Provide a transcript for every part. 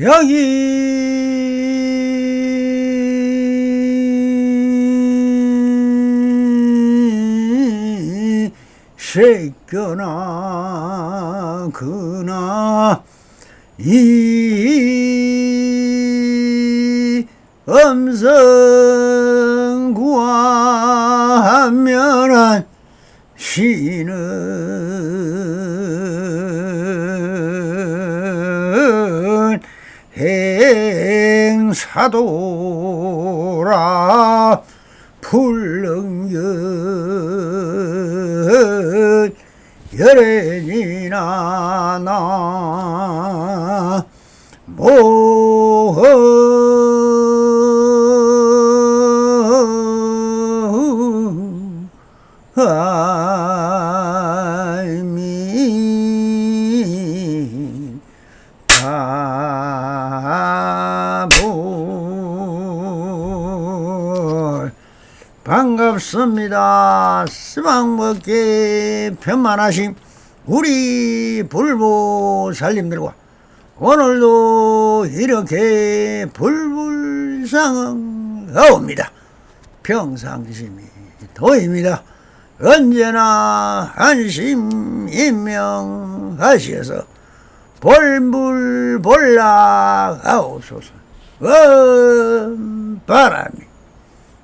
여기 새겨나 그나 이 음성 구하면은 시는 사도라. 불능연 열애니나 나. 모 반갑습니다. 스방먹기 편만하신 우리 불보 살림들과 오늘도 이렇게 불불상하옵니다. 평상심이 도입니다. 언제나 안심인명하시어서 볼불볼락하옵소서. 원 바람이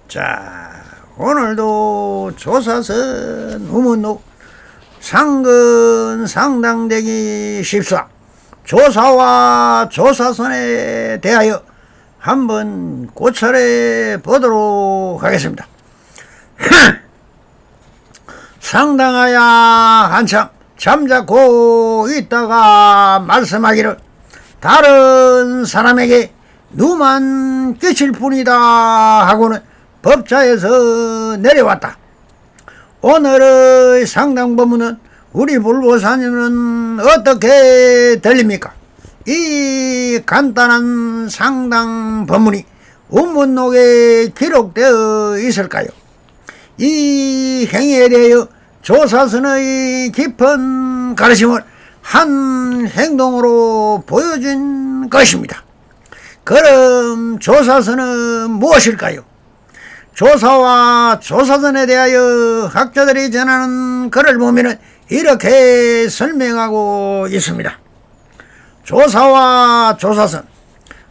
자, 오늘도 조사선 우문록 상근 상당되기 십사 조사와 조사선에 대하여 한번 고찰해 보도록 하겠습니다. 상당하야 한참 잠자고 있다가 말씀하기를 다른 사람에게 누만 끼칠 뿐이다 하고는 법자에서 내려왔다. 오늘의 상당 법문은 우리 불보사님은 어떻게 들립니까? 이 간단한 상당 법문이 운문록에 기록되어 있을까요? 이 행위에 대하여 조사선의 깊은 가르침을 한 행동으로 보여준 것입니다. 그럼 조사선은 무엇일까요? 조사와 조사선에 대하여 학자들이 전하는 글을 보면 이렇게 설명하고 있습니다. 조사와 조사선.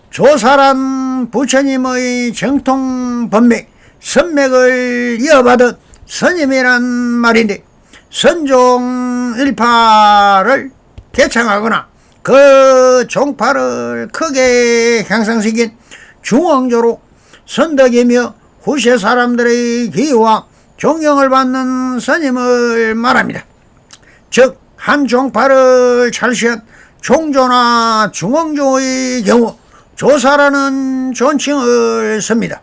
조사란 부처님의 정통 법맥, 선맥을 이어받은 스님이란 말인데, 선종 일파를 개창하거나 그 종파를 크게 향상시킨 중앙조로 선덕이며 후세 사람들의 기와 존경을 받는 스님을 말합니다. 즉, 한 종파를 찰시한 종조나 중앙조의 경우 조사라는 존칭을 씁니다.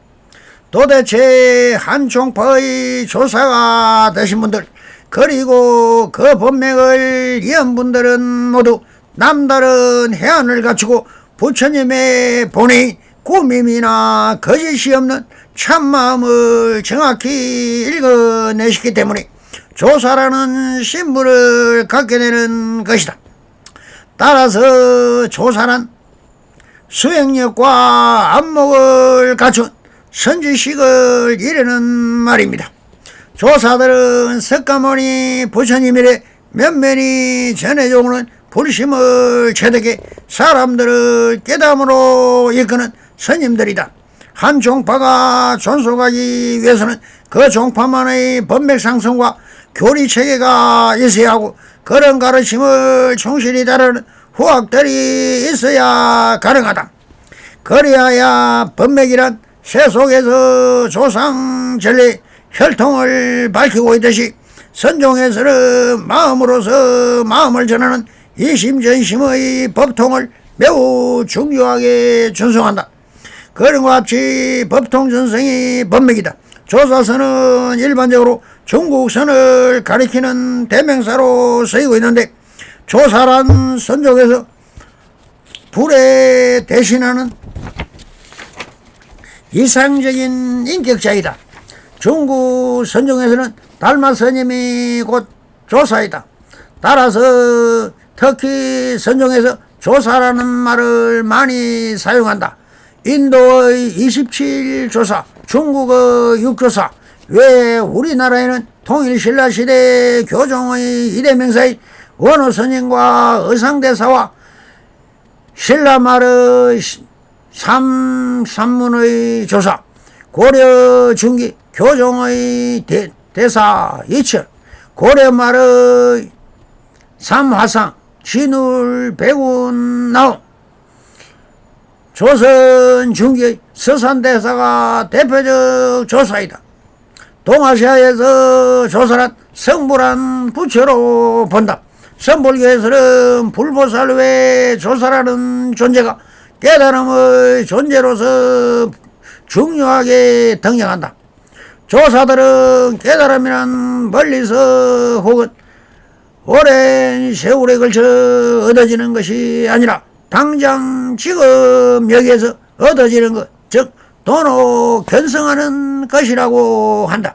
도대체 한 종파의 조사가 되신 분들, 그리고 그 법맥을 이은 분들은 모두 남다른 해안을 갖추고 부처님의 본의 꾸밈이나 거짓이 없는 참마음을 정확히 읽어내시기 때문에 조사라는 신분을 갖게 되는 것이다. 따라서 조사란 수행력과 안목을 갖춘 선지식을 이르는 말입니다. 조사들은 석가모니 부처님이래 면면이 전해져오는 불심을 체득해 사람들을 깨달음으로 이끄는 스님들이다. 한 종파가 존속하기 위해서는 그 종파만의 법맥 상승과 교리 체계가 있어야 하고 그런 가르침을 충실히 따르는 후학들이 있어야 가능하다. 그리하야 법맥이란 세속에서 조상 전례 혈통을 밝히고 있듯이 선종에서는 마음으로서 마음을 전하는 이심전심의 법통을 매우 중요하게 준성한다. 그런 것 같이 법통 전성이 법맥이다. 조사선은 일반적으로 중국선을 가리키는 대명사로 쓰이고 있는데 조사란 선족에서 불에 대신하는 이상적인 인격자이다. 중국 선종에서는 달마 스님이 곧 조사이다. 따라서 특히 선종에서 조사라는 말을 많이 사용한다. 인도의 27조사, 중국의 6조사, 왜 우리나라에는 통일신라시대 교종의 이대명사인 원호선생과 의상대사와 신라말의 삼, 삼문의 조사, 고려 중기 교종의 대, 대사 이철, 고려말의 삼화상, 진울 백운 나옴, 조선 중기의 서산대사가 대표적 조사이다. 동아시아에서 조선한 성불한 부처로 본다. 선불교에서는 불보살 외 조사라는 존재가 깨달음의 존재로서 중요하게 등장한다. 조사들은 깨달음이란 멀리서 혹은 오랜 세월에 걸쳐 얻어지는 것이 아니라 당장 지금 여기에서 얻어지는 것, 즉 도노 견성하는 것이라고 한다.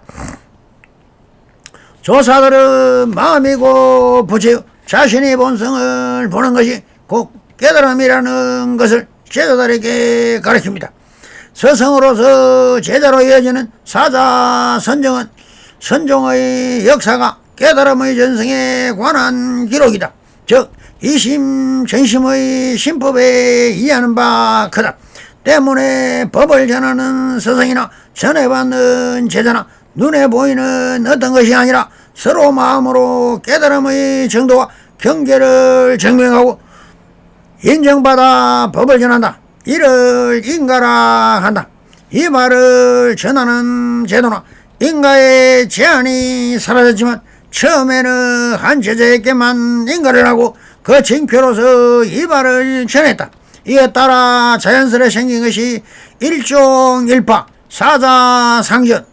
조사들은 마음이고 부채요 자신의 본성을 보는 것이 곧 깨달음이라는 것을 제자들에게 가르칩니다. 서성으로서 제자로 이어지는 사자 선정은 선종의 역사가 깨달음의 전승에 관한 기록이다. 즉 이심 전심의 신법에 이해하는 바 크다. 때문에 법을 전하는 서성이나 전해받는 제자나 눈에 보이는 어떤 것이 아니라 서로 마음으로 깨달음의 정도와 경계를 증명하고 인정받아 법을 전한다. 이를 인가라 한다. 이 말을 전하는 제도나 인가의 제한이 사라졌지만 처음에는 한 제자에게만 인가를 하고 그 징표로서 이 말을 전했다. 이에 따라 자연스레 생긴 것이 일종일파 사자상전의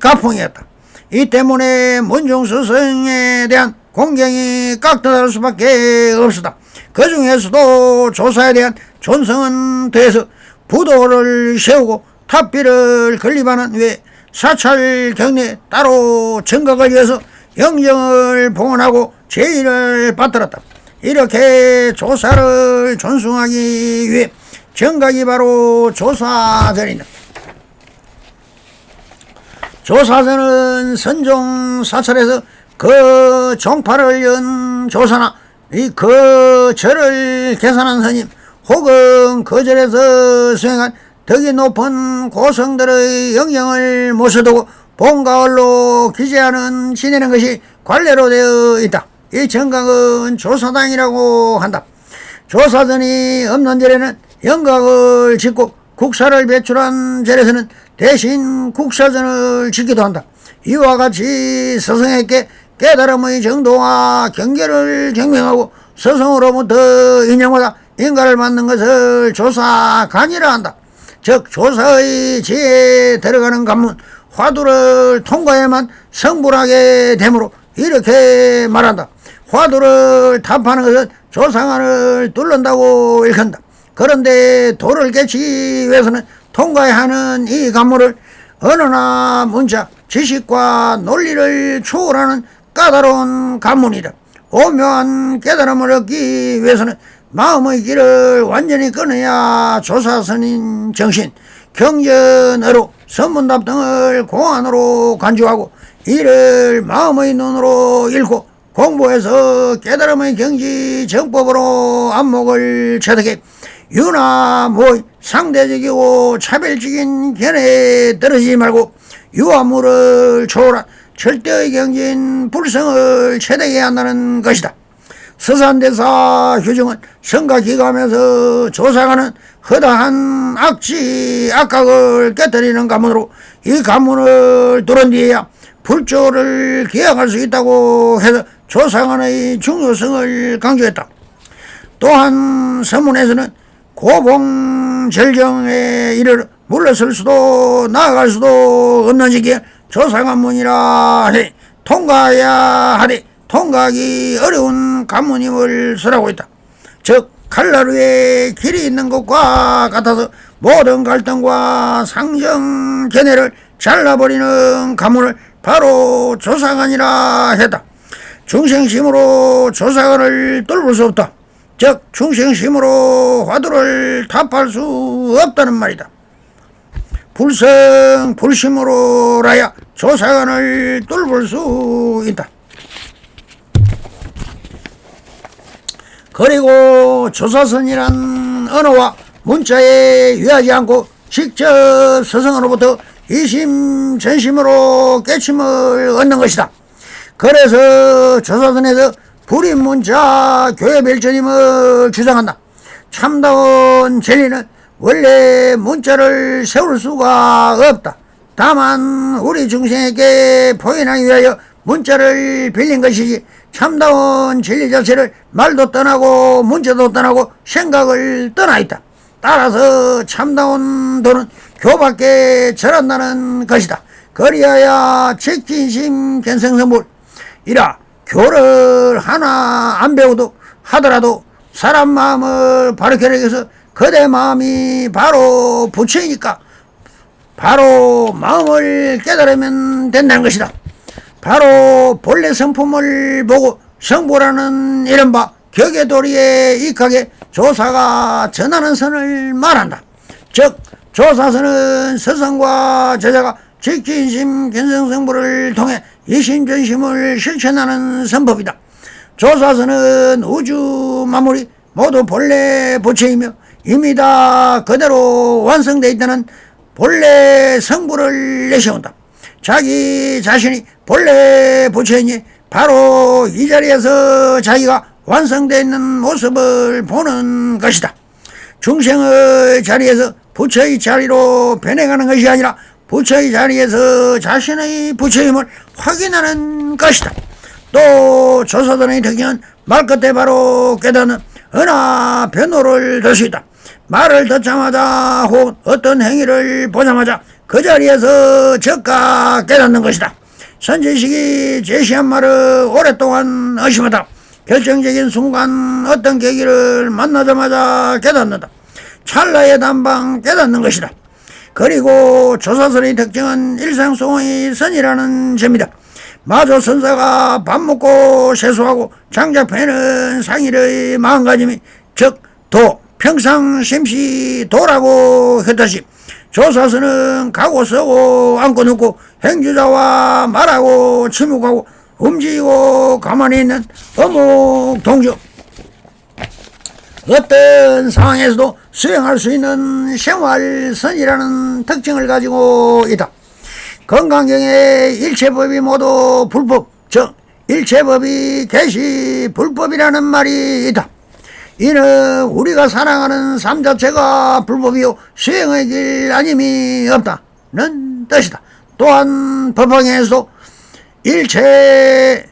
가풍이었다. 이 때문에 문중스승에 대한 공경이 깍듯할 수밖에 없었다. 그 중에서도 조사에 대한 존성은 더해서 부도를 세우고 탑비를 건립하는 외 사찰 경례 따로 정각을 위해서 영정을 봉헌하고 제의를 받들었다. 이렇게 조사를 존숭하기 위해 정각이 바로 조사전이다. 조사전은 선종 사찰에서 그 종파를 연 조사나 이그 절을 계산한 스님 혹은 그 절에서 수행한 덕이 높은 고성들의 영영을 모셔두고 본가을로 기재하는 지내는 것이 관례로 되어 있다. 이 정각은 조사당이라고 한다. 조사전이 없는 절에는 영각을 짓고 국사를 배출한 절에서는 대신 국사전을 짓기도 한다. 이와 같이 스승에게 깨달음의 정도와 경계를 증명하고 스승으로부터 인정받아 인가를 받는 것을 조사간이라 한다. 즉 조사의 지혜에 들어가는 관문 화두를 통과해만 성불하게 되므로 이렇게 말한다. 화두를 답하는 것은 조상안을 뚫는다고 일컫는다. 그런데 도를 깨치기 위해서는 통과해야 하는 이 관문을 언어나 문자, 지식과 논리를 초월하는 까다로운 관문이다. 오묘한 깨달음을 얻기 위해서는 마음의 길을 완전히 끊어야 조사선인 정신, 경전어로 선문답 등을 공안으로 간주하고 이를 마음의 눈으로 읽고 공부해서 깨달음의 경지 정법으로 안목을 체득해 유나무의 상대적이고 차별적인 견해에 떨어지지 말고 유아물을 초월한 절대의 경진 불성을 체득해야 한다는 것이다. 서산대사 휴정은 성가 기감에서 조사가는 허다한 악지 악각을 깨뜨리는 가문으로 이 가문을 뚫은 뒤에야 불조를 기약할 수 있다고 해서 조상안의 중요성을 강조했다. 또한 서문에서는 고봉절경에 이르러 물러설 수도 나아갈 수도 없는 시기에 조상관문이라 하되 통과해야 하되 통과하기 어려운 관문임을 설하고 있다. 즉 칼날 위에 길이 있는 것과 같아서 모든 갈등과 상정 견해를 잘라버리는 가문을 바로 조상관이라 했다. 중생심으로 조상관을 뚫을 수 없다. 즉 충성심으로 화두를 답할 수 없다는 말이다. 불성 불심으로라야 조사관을 뚫을 수 있다. 그리고 조사선이란 언어와 문자에 유하지 않고 직접 스승으로부터 이심전심으로 깨침을 얻는 것이다. 그래서 조사선에서 불임 문자 교회 멸전임을 주장한다. 참다운 진리는 원래 문자를 세울 수가 없다. 다만 우리 중생에게 포인하기 위하여 문자를 빌린 것이지 참다운 진리 자체를 말도 떠나고 문자도 떠나고 생각을 떠나 있다. 따라서 참다운 도는 교밖에 절한다는 것이다. 그리하여 직진심 견성성불 이라 교를 하나 안 배워도 하더라도 사람 마음을 바르게 해서 그대 마음이 바로 부처이니까 바로 마음을 깨달으면 된다는 것이다. 바로 본래 성품을 보고 성부라는 이른바 격의도리에 익하게 조사가 전하는 선을 말한다. 즉 조사선은 스승과 제자가 직진심 견성성부를 통해 이심전심을 실천하는 선법이다. 조사선은 우주 마무리 모두 본래 부처이며 이미 다 그대로 완성되어 있다는 본래 성부를 내세운다. 자기 자신이 본래 부처이니 바로 이 자리에서 자기가 완성되어 있는 모습을 보는 것이다. 중생의 자리에서 부처의 자리로 변해가는 것이 아니라 부처의 자리에서 자신의 부처임을 확인하는 것이다. 또 조사단의 특징은 말 끝에 바로 깨닫는 은하 변호를 들 수 있다. 말을 듣자마자 혹 어떤 행위를 보자마자 그 자리에서 즉각 깨닫는 것이다. 선지식이 제시한 말을 오랫동안 의심하다. 결정적인 순간 어떤 계기를 만나자마자 깨닫는다. 찰나의 단방 깨닫는 것이다. 그리고 조사선의 특징은 일상송의 선이라는 점이다. 마조 선사가 밥 먹고 세수하고 장작 패는 상일의 마음가짐이 즉 도, 평상 심시 도라고 했듯이 조사선은 가고 서고 앉고 눕고 행주자와 말하고 침묵하고 움직이고 가만히 있는 어묵 동주 어떤 상황에서도 수행할 수 있는 생활선이라는 특징을 가지고 있다. 건강경의 일체법이 모두 불법, 즉 일체법이 개시 불법이라는 말이 있다. 이는 우리가 사랑하는 삶 자체가 불법이요 수행의 길 아님이 없다는 뜻이다. 또한 법왕에서 일체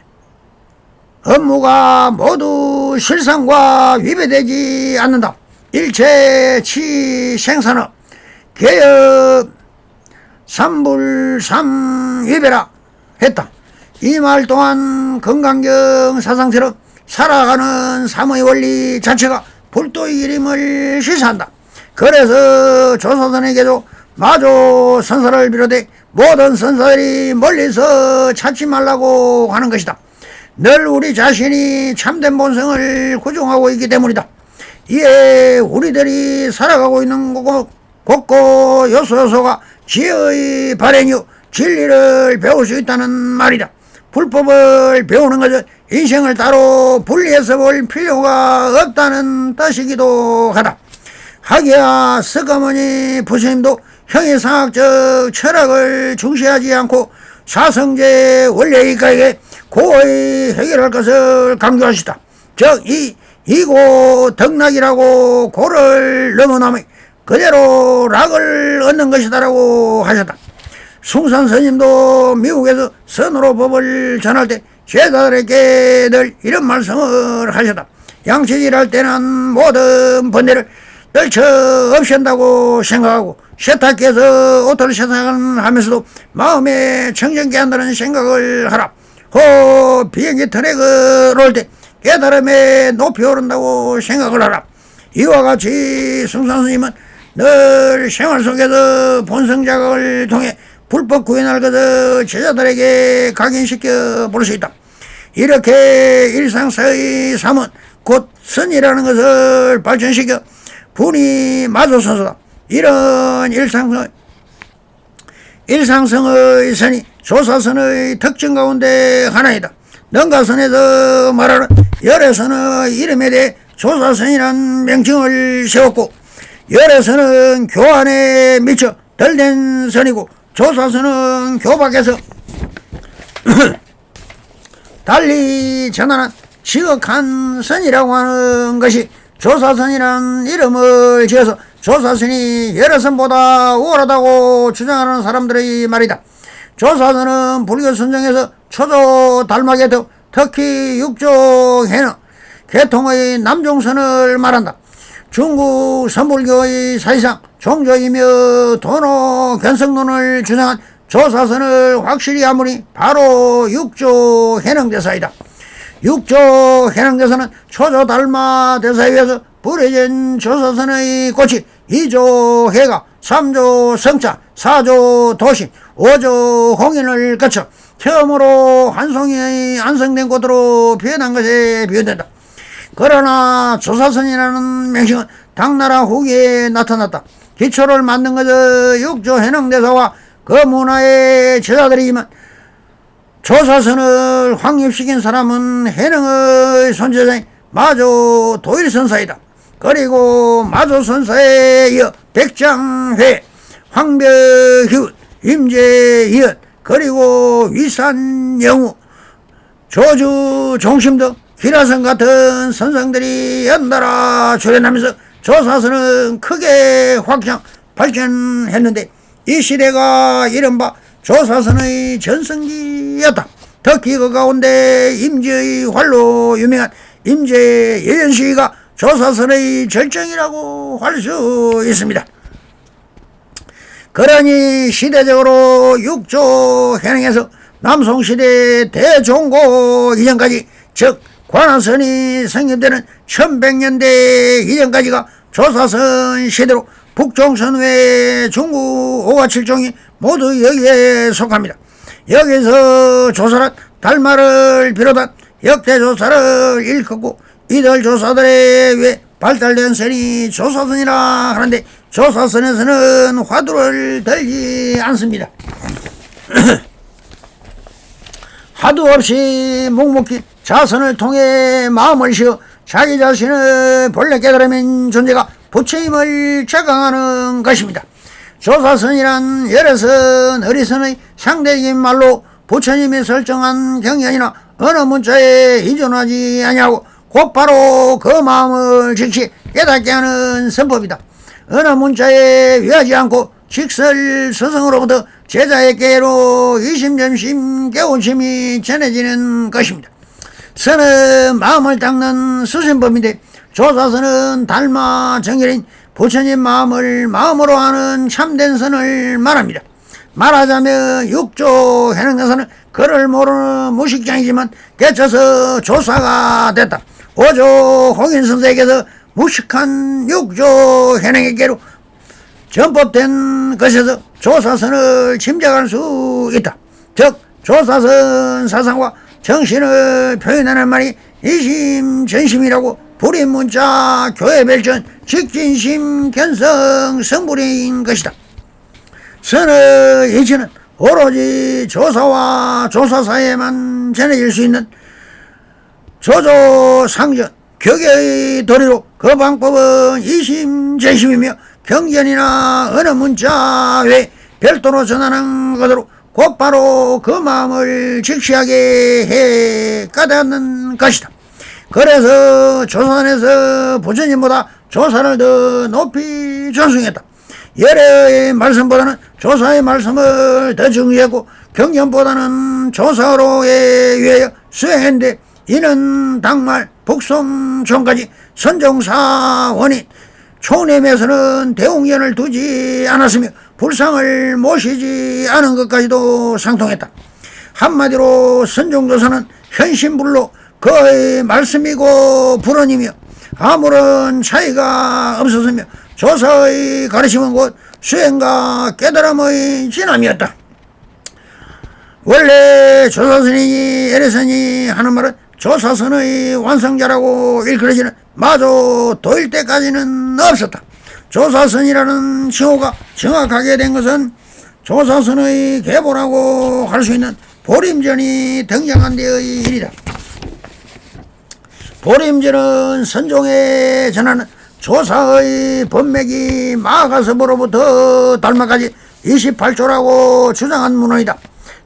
업무가 모두 실상과 위배되지 않는다. 일체 치 생산업 개업 삼불삼위배라 했다. 이 말 또한 건강경 사상처럼 살아가는 삶의 원리 자체가 불도의 일임을 시사한다. 그래서 조사선에게도 마조 선사를 비롯해 모든 선사들이 멀리서 찾지 말라고 하는 것이다. 늘 우리 자신이 참된 본성을 구종하고 있기 때문이다. 이에 우리들이 살아가고 있는 곳, 곳곳 요소 요소가 지혜의 발행이요 진리를 배울 수 있다는 말이다. 불법을 배우는 것은 인생을 따로 분리해서 볼 필요가 없다는 뜻이기도 하다. 하기야 석가모니 부처님도 형이상학적 철학을 중시하지 않고 사성제 원래이가에 고의 해결할 것을 강조하시다. 즉, 이, 이고 덕락이라고 고를 넘어남이 그대로 락을 얻는 것이다라고 하셨다. 숭산 스님도 미국에서 선으로 법을 전할 때 제자들에게 늘 이런 말씀을 하셨다. 양치질할 때는 모든 번뇌를 떨쳐 없앤다고 생각하고 세탁기에서 옷을 세탁하면서도 마음에 청정케 한다는 생각을 하라. 호 비행기 트랙을 올 때 깨달음에 높이 오른다고 생각을 하라. 이와 같이 승산 스님은 늘 생활 속에서 본성 자각을 통해 불법 구현할 것을 제자들에게 각인시켜 볼 수 있다. 이렇게 일상서의 삶은 곧 선이라는 것을 발전시켜 분이 마조선소다. 이런 일상성, 일상성의 선이 조사선의 특징 가운데 하나이다. 능가선에서 말하는 열애선의 이름에 대해 조사선이란 명칭을 세웠고 열애선은 교 안에 미쳐 덜된 선이고 조사선은 교 밖에서 달리 전하는 지극한 선이라고 하는 것이 조사선이라는 이름을 지어서 조사선이 여러 선보다 우월하다고 주장하는 사람들의 말이다. 조사선은 불교 선정에서 초조 달막에도 특히 육조해는 계통의 남종선을 말한다. 중국 선불교의 사실상 종조이며 도노 견성론을 주장한 조사선을 확실히 하무니 바로 육조 해능대사이다. 육조 해능대사는 초조 달마 대사에 의해서 부려진 조사선의 꽃이 이조 해가 삼조 성차 사조 도신 오조 홍인을 거쳐 처음으로 한송이 안성된 곳으로 변한 것에 비유된다. 그러나 조사선이라는 명칭은 당나라 후기에 나타났다. 기초를 만든 것은 육조 해능대사와 그 문화의 제자들이지만 조사선을 확립시킨 사람은 해능의 손재자인 마조 도일선사이다. 그리고 마조선사에 이어 백장회, 황벽휴, 임재희연, 그리고 위산영우, 조주 종심 등 기라성 같은 선생들이 연달아 출연하면서 조사선은 크게 확장 발전했는데 이 시대가 이른바 조사선의 전성기였다. 특히 그 가운데 임재의 활로 유명한 임재 예연시가 조사선의 절정이라고 할 수 있습니다. 그러니 시대적으로 육조 해능에서 남송시대 대종고 이전까지 즉 관아선이 성립되는 1100년대 이전까지가 조사선 시대로 북종선 외 중국 5와 7종이 모두 여기에 속합니다. 여기서 조사란 달마를 비롯한 역대 조사를 일컫고 이들 조사들에 의해 발달된 선이 조사선이라 하는데 조사선에서는 화두를 들지 않습니다. 화두 없이 묵묵히 자선을 통해 마음을 쉬어 자기 자신을 본래 깨달으면 존재가 부처임을 제강하는 것입니다. 조사선이란 열애선, 어리선의 상대적인 말로 부처님이 설정한 경연이나 어느 문자에 의존하지 아니하고 곧바로 그 마음을 즉시 깨닫게 하는 선법이다. 어느 문자에 위하지 않고 직설 스승으로부터 제자에게로 이심점심 깨우침이 전해지는 것입니다. 선은 마음을 닦는 수신법인데 조사선은 달마 정결인 부처님 마음을 마음으로 하는 참된 선을 말합니다. 말하자면 육조 해능대사는 그를 모르는 무식장이지만 깨쳐서 조사가 됐다. 오조 홍인선생에게서 무식한 육조 해능에게로 전법된 것에서 조사선을 짐작할 수 있다. 즉 조사선 사상과 정신을 표현하는 말이 이심전심이라고 불임문자 교회별전 직진심 견성 성불인 것이다. 선의 이치는 오로지 조사와 조사사에만 전해질 수 있는 조조상전 격의 도리로 그 방법은 이심전심이며 경전이나 어느 문자 외 별도로 전하는 것으로 곧바로 그 마음을 직시하게 해 까닫는 것이다. 그래서 조선에서 부처님보다 조사를 더 높이 존숭했다. 예래의 말씀보다는 조사의 말씀을 더 중시했고 경전보다는 조사로에 의하여 수행했는데 이는 당말 북송전까지 선종사 원인 총림에서는 대웅연을 두지 않았으며 불상을 모시지 않은 것까지도 상통했다. 한마디로 선종조사는 현신불로 그의 말씀이고 불언이며 아무런 차이가 없었으며 조사의 가르침은 곧 수행과 깨달음의 진함이었다. 원래 조사선이 에레선이 하는 말은 조사선의 완성자라고 일컬어지는 마조 도일 때까지는 없었다. 조사선이라는 칭호가 정확하게 된 것은 조사선의 계보라고 할 수 있는 보림전이 등장한 데의 일이다. 보림전은 선종에 전하는 조사의 법맥이 마가섭으로부터 달마까지 28조라고 주장한 문헌이다.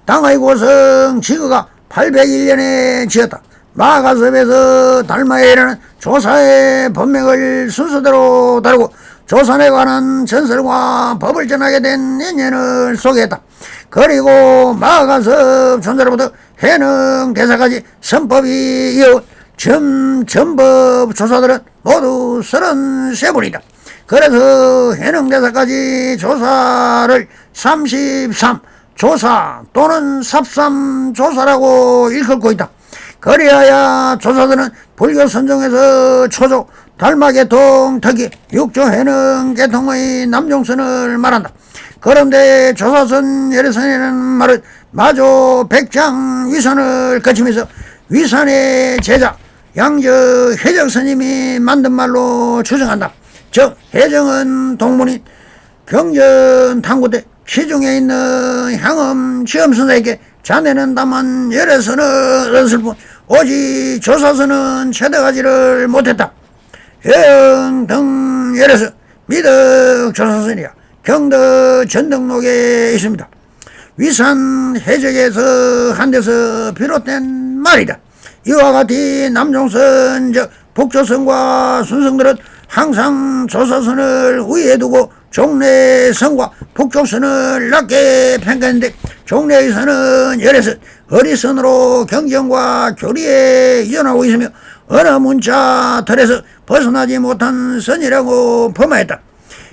당의 고성 지거가 801년에 지었다. 마가섭에서 달마에 이르는 조사의 법맥을 순서대로 다루고 조선에 관한 전설과 법을 전하게 된 인연을 소개했다. 그리고 마가섭 전설로부터 해능 대사까지 선법이 이어 전, 전법 조사들은 모두 33분이다. 그래서 해능대사까지 조사를 33 조사 또는 삽삼 조사라고 일컫고 있다. 그리하여 조사들은 불교 선종에서 초조 달마계통 특히 육조해능 계통의 남종선을 말한다. 그런데 조사선 열애선이라는 말은 마조 백장 위선을 거치면서 위산의 제자 양저 해정 스님이 만든 말로 추정한다. 즉 해정은 동문인 경전 탐구대 시중에 있는 향음 시험선사에게 자네는 다만 열애선을 얻을 뿐 오직 조사선은 채덕하지를 못했다. 해영 열애선 미덕 조사선이야. 경덕 전등록에 있습니다. 위산 해적에서 한 데서 비롯된 말이다. 이와 같이 남종선 즉 북조선과 순성들은 항상 조사선을 위에 두고 종래선과 북조선을 낮게 평가했는데 종래선은 열애선, 어리선으로 경쟁과 교리에 이전하고 있으며 어느 문자 틀에서 벗어나지 못한 선이라고 범하였다.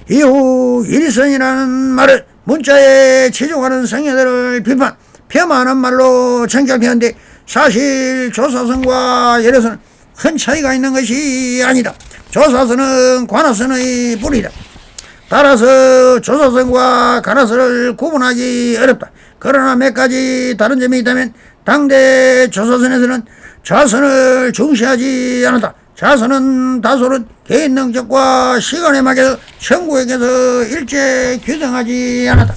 이후 일선이라는 말을 문자에 치중하는 성녀들을 비판, 폄하하는 말로 정착되었는데 사실 조사선과 열애선은 큰 차이가 있는 것이 아니다. 조사선은 관아선의 뿌리다. 따라서 조사선과 관아선을 구분하기 어렵다. 그러나 몇 가지 다른 점이 있다면 당대 조사선에서는 자선을 중시하지 않았다. 자선은 다소는 개인 능력과 시간에 맞게서 천국에게서 일제 규정하지 않았다.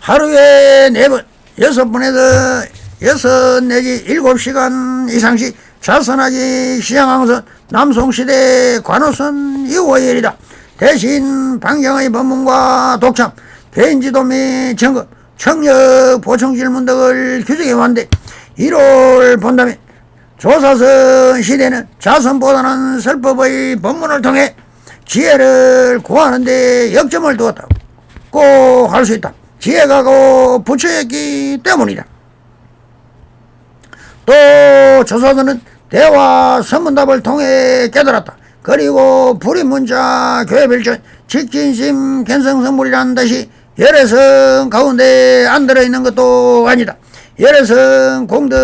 하루에 네 번, 여섯 번에서 여섯 내지 일곱 시간 이상씩 자선하기 것은 남송시대 관호선 이후의 일이다. 대신 방경의 법문과 독참, 개인지도 및 점검, 청력 보충 질문 등을 규정해 왔는데 이를 본다면 조사선 시대는 자선보다는 설법의 법문을 통해 지혜를 구하는 데 역점을 두었다고 꼭 할 수 있다. 지혜가 고 부처였기 때문이다. 또 조사선은 대화 선문답을 통해 깨달았다. 그리고 불임문자 교회별전 직진심 견성성물이라는 것이 열애성 가운데 안 들어있는 것도 아니다. 열애성 공덕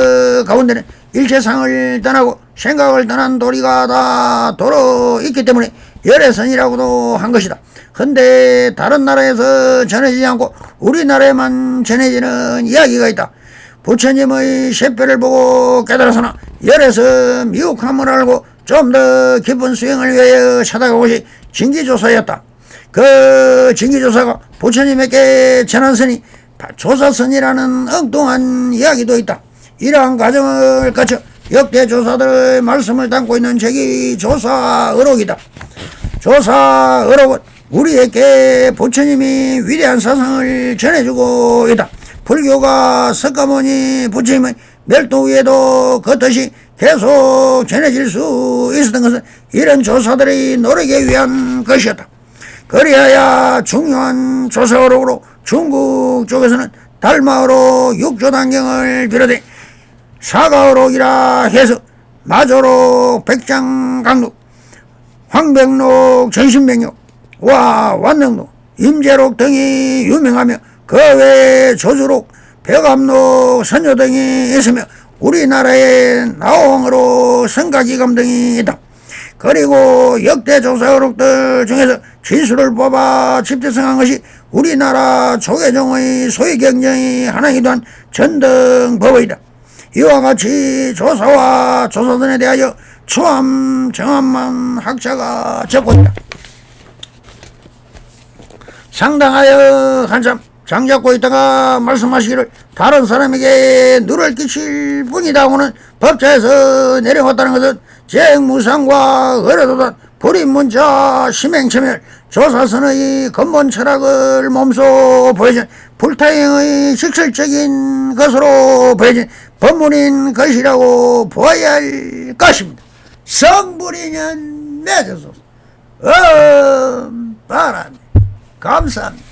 가운데는 일체상을 떠나고 생각을 떠난 도리가 다 도로 있기 때문에 열애선이라고도 한 것이다. 근데 다른 나라에서 전해지지 않고 우리나라에만 전해지는 이야기가 있다. 부처님의 셰표를 보고 깨달아서나 열에서 미혹함을 알고 좀 더 깊은 수행을 위하여 찾아간 것이 진기조사였다. 그 진기조사가 부처님에게 전한선이 조사선이라는 엉뚱한 이야기도 있다. 이러한 과정을 거쳐 역대 조사들의 말씀을 담고 있는 책이 조사의록이다. 조사의록은 우리에게 부처님이 위대한 사상을 전해주고 있다. 불교가 석가모니 부처님의 멸도 후에도 그 뜻이 계속 전해질 수 있었던 것은 이런 조사들의 노력에 위한 것이었다. 그리하여 중요한 조사 어록으로 중국 쪽에서는 달마어록 육조 단경을 비롯해 사가어록이라 해서 마조록 백장강록 황백록 전신백록 와 완능록 임재록 등이 유명하며 그 외에 조주록 백암록 선조 등이 있으며 우리나라에 나홍으로 성가기감 등이 있다. 그리고 역대 조사어록들 중에서 진수를 뽑아 집대성한 것이 우리나라 조계종의 소위 경정이 하나이기도 한 전등법의다. 이와 같이 조사와 조사단에 대하여 초함 정함만 학자가 적고 있다. 상당하여 한참 장잡고 있다가 말씀하시기를 다른 사람에게 누를 끼칠 뿐이다고는 법자에서 내려왔다는 것은 재무상과 의뢰도단 불임문자 심행체멸 조사선의 근본 철학을 몸소 보여준 불타행의 실질적인 것으로 보여진 법문인 것이라고 보아야 할 것입니다. 성불이년 맺어서 음 바람 감사합니다.